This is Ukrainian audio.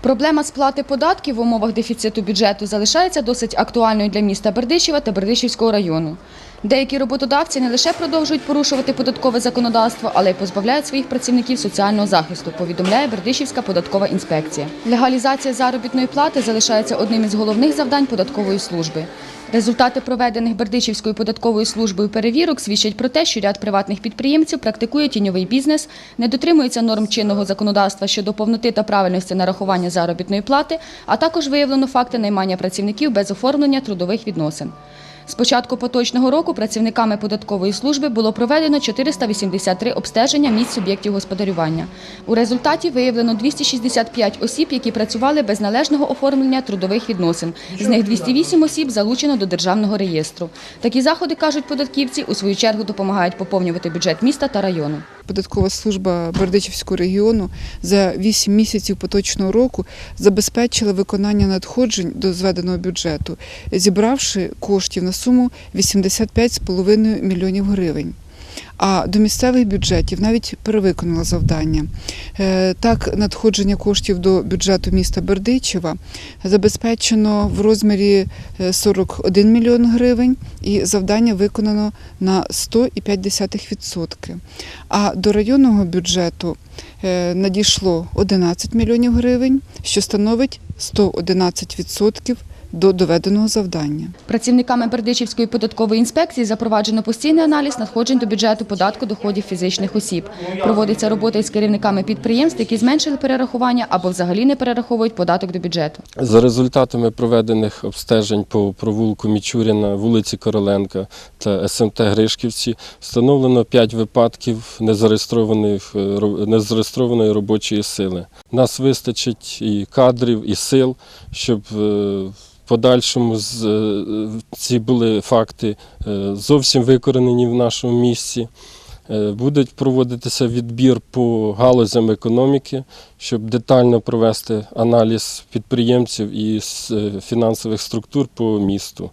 Проблема сплати податків в умовах дефіциту бюджету залишається досить актуальною для міста Бердичева та Бердичівського району. Деякі роботодавці не лише продовжують порушувати податкове законодавство, але й позбавляють своїх працівників соціального захисту, повідомляє Бердичівська податкова інспекція. Легалізація заробітної плати залишається одним із головних завдань податкової служби. Результати проведених Бердичівською податковою службою перевірок свідчать про те, що ряд приватних підприємців практикує тіньовий бізнес, не дотримується норм чинного законодавства щодо повноти та правильності нарахування заробітної плати, а також виявлено факти наймання працівників без оформлення трудових відносин. З початку поточного року працівниками податкової служби було проведено 483 обстеження місць суб'єктів господарювання. У результаті виявлено 265 осіб, які працювали без належного оформлення трудових відносин. З них 208 осіб залучено до державного реєстру. Такі заходи, кажуть податківці, у свою чергу допомагають поповнювати бюджет міста та району. Податкова служба Бердичівського регіону за 8 місяців поточного року забезпечила виконання надходжень до зведеного бюджету, зібравши коштів на суму 85,5 мільйонів гривень. А до місцевих бюджетів навіть перевиконала завдання. Е, Так, надходження коштів до бюджету міста Бердичева забезпечено в розмірі е, 41 мільйон гривень, і завдання виконано на 100,5%. А до районного бюджету е, надійшло 11 мільйонів гривень, що становить 111% до доведеного завдання. Працівниками Бердичівської податкової інспекції запроваджено постійний аналіз надходжень до бюджету податку доходів фізичних осіб. Проводиться робота із керівниками підприємств, які зменшили перерахування або взагалі не перераховують податок до бюджету. За результатами проведених обстежень по провулку Мічуріна, вулиці Короленка та СМТ Гришківці встановлено 5 випадків незареєстрованих, е, незареєстрованої робочої сили. Нас вистачить і кадрів, і сил, щоб е, подальшому е, ці були факти е, зовсім викоренені в нашому місці. Будуть Буде проводитися відбір по галузям економіки, щоб детально провести аналіз підприємців і е, фінансових структур по місту.